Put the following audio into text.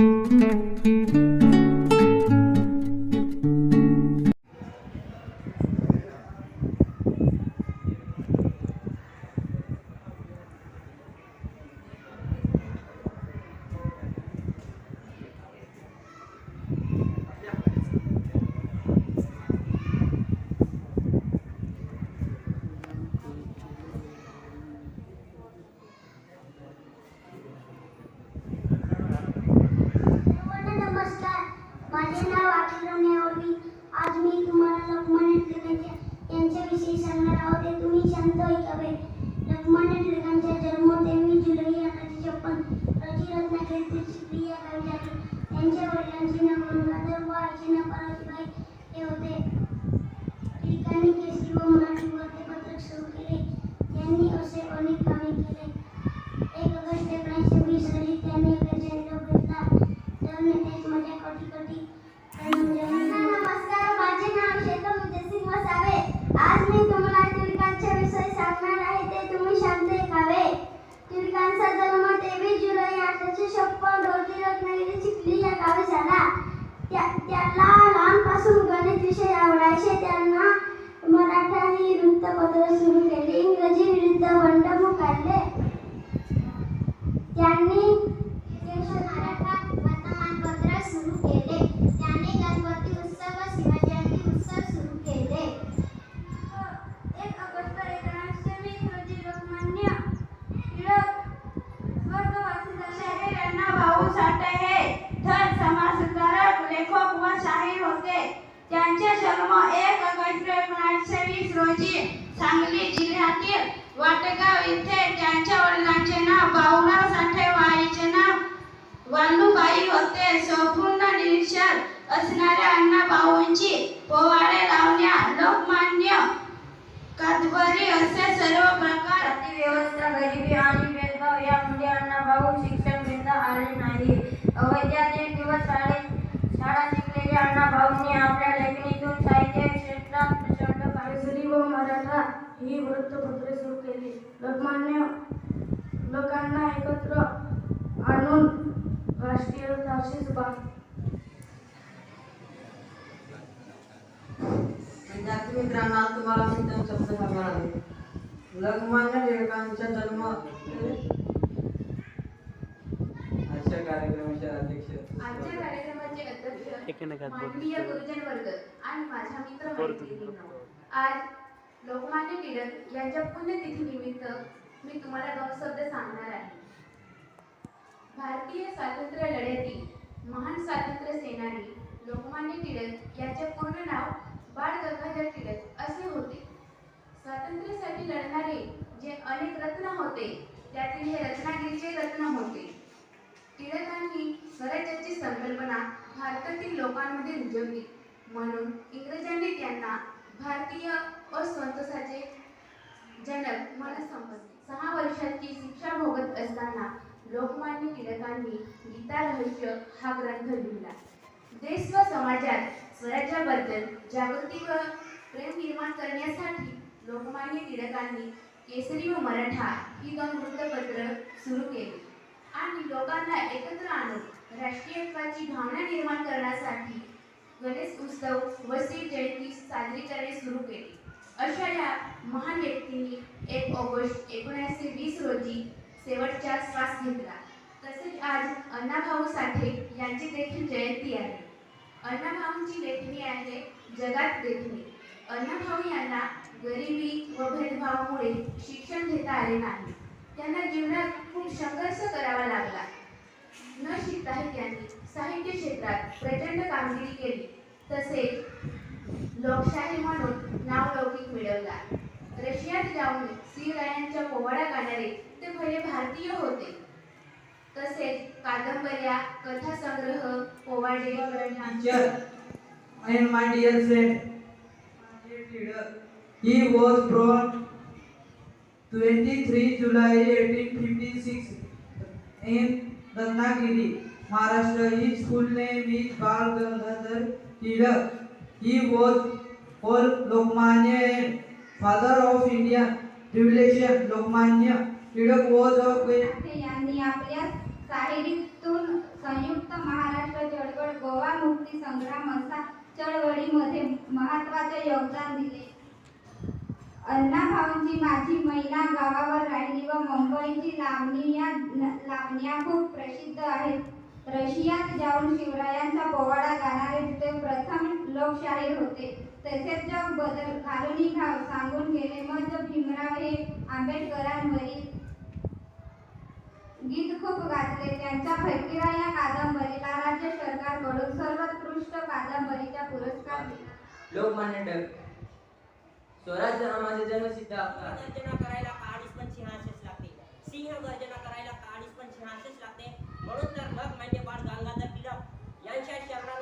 thank you शांत ऐकावे लोकमान्य टिळकांचा जन्म तेवीस जुलै अकराशे छप्पन रोजी रत्नागिरीतील चिखली या गावी झाले त्यांच्या वडिलांचे नाव गंगाधर व आईचे नाव पराजीबाई हे होते टिळकांनी केसरी व मराठी वर्तपत्रक सुरू केले त्यांनी असे अनेक कामे केले एक ऑगस्ट एकोणीसशे वीस रोजी त्यांनी इंग्रजांनी लोक घेतला त्याने एक माझ्या कटी कटी नमस्कार माझे नाव शेतम मुजसिंग वसावे आज मी तुम्हाला टिळकांच्या विषयी सांगणार आहे ते तुम्ही शांत ऐकावे टिळकांचा जन्म तेवीस जुलै अठराशे छप्पन रोजी रत्नागिरी चिखली या गावी झाला त्या त्याला लहानपासून गणित विषय आवडायचे. त्यांना मराठा ही वृत्तपत्र सुरू केली इंग्रजी विरुद्ध बंडमुख काढले त्यांनी देश मराठा वर्तमानपत्र सुरू केले त्याने गणपती उत्सव व शिवजयंती उत्सव सुरू केले एक ऑगस्ट एकोणीसशे वीस रोजी लोकमान्य टिळक स्वर्गवासी झाले यांना भाऊ साठे हे थर समाजसुधारक लेखक व शाहीर होते त्यांचा जन्म एक ऑगस्ट एकोणीसशे वीस रोजी सांगली जिल्ह्यातील वाटगाव येथे त्यांच्या वडिलांचे नाव भाऊराव साठे व आईचे नाव वालूबाई होते. संपूर्ण निरीक्षण असणाऱ्या अण्णा भाऊंची पोवाडे लावण्या लोकमान्य कादंबरी असे सर्व प्रकार व्यवस्था गरिबी आणि भेदभाव यामुळे अण्णाभाऊ शिक्षण घेता आले नाही अवैज्ञानिक दिवस शाळेत शाळा अण्णाभाऊंनी आपल्या लेखणीतून साहित्य क्षेत्रात प्रचंड केसरी व मराठा ही वृत्तपत्रे सुरू केली. लोकमान्य लोकांना एकत्र आणून राष्ट्रीयताशी बा- विद्यार्थी मित्रांना तुम्हाला मी दोन शब्द सांगणार आहे. लोकमान्य टिळकांचा जन्म आजच्या कार्यक्रमाचे अध्यक्ष आजच्या कार्यक्रमाचे अध्यक्ष माननीय गुरुजन वर्ग आणि माझ्या मित्र मैत्रिणींनो आज लोकमान्य टिळक यांच्या पुण्यतिथी निमित्त मी तुम्हाला दोन शब्द सांगणार आहे. भारतीय स्वातंत्र्य लढ्यातील महान स्वातंत्र्य सेनानी लोकमान्य टिळक यांचे पूर्ण नाव बाळ गंगाधर टिळक असे होते. स्वातंत्र्यासाठी लढणारे जे अनेक रत्न होते त्यातील हे रत्नागिरीचे रत्न होते. टिळकांनी स्वराज्याची संकल्पना भारतातील लोकांमध्ये रुजवली म्हणून इंग्रजांनी त्यांना भारतीय असंतोषाचे जनक म्हणून संबोधले सहा वर्षाची शिक्षा भोगत असताना लोकमान्य टिळकांनी गीता रहस्य हा ग्रंथ लिहिला. देश व समाजात स्वराज्याबद्दल जागृती व प्रेम निर्माण करण्यासाठी लोकमान्य टिळकांनी केसरी व मराठा ही दोन वृत्तपत्र सुरू केली. आणि लोकांना एकत्र आणत राष्ट्रीयत्वाची भावना निर्माण करण्यासाठी गणेश उत्सव व शिव जयंती साजरी करणे सुरू केली. अशा या महान व्यक्तींनी एक ऑगस्ट एकोणीसशे वीस रोजी शेवटचा श्वास घेतला. तसेच आज अण्णाभाऊ साठे यांची देखील जयंती आहे. अण्णाभाऊंची लेखणी आहे जगात लेखणी अण्णाभाऊ यांना गरिबी व भेदभावामुळे शिक्षण घेता आले नाही. त्यांना जीवनात खूप संघर्ष करावा लागला. न शिकताही त्यांनी साहित्य क्षेत्रात प्रचंड कामगिरी केली. तसेच लोकशाही म्हणून नावलौकिक मिळवला. रशियात जाऊन शिवरायांच्या पोवाडा गाणारे ते पहिले भारतीय होते. तसेच कादंबऱ्या कथासंग्रह पोवाडे teacher and my dear friend. He was born 23 July 1856 in Ratnagiri Maharashtra he school ने मी बाल गंगाधर टिळक ही बोध hole Lokmanya father of India revelation Lokmanya Tilak बोध ऑफ यांनी आपल्या साहिरीतून संयुक्त महाराष्ट्र चळवळ गोवा मुक्ती संग्राम असा चळवळीमध्ये महत्त्वाचे योगदान दिले. अण्णाभाऊंची माझी मैना गावावर राहिली व मुंबईची लावणी या लावण्या खूप प्रसिद्ध आहेत. रशियात जाऊन शिवरायांचा पोवाडा गाणारे ते प्रथम लोकशाहीर होते. तसेच जग बदल घालून घाव सांगून गेले. मग भीमराव हे आंबेडकरांवरील गीत खूप गाजले. त्यांच्या फकीरा या कादंबरीला राज्य सरकारकडून सर्वोत्कृष्ट कादंबरीचा पुरस्कार दिला. लोकमान्य टिळक स्वराज्य हा माझे जन्मसिद्ध हक्क आहे गर्जना करायला काळीच पण सिंहासेच लागते. सिंह गर्जना करायला काळीच पण सिंहासेच लागते. म्हणून तर मग म्हणजे बाळ गंगाधर टिळक यांच्या शरणात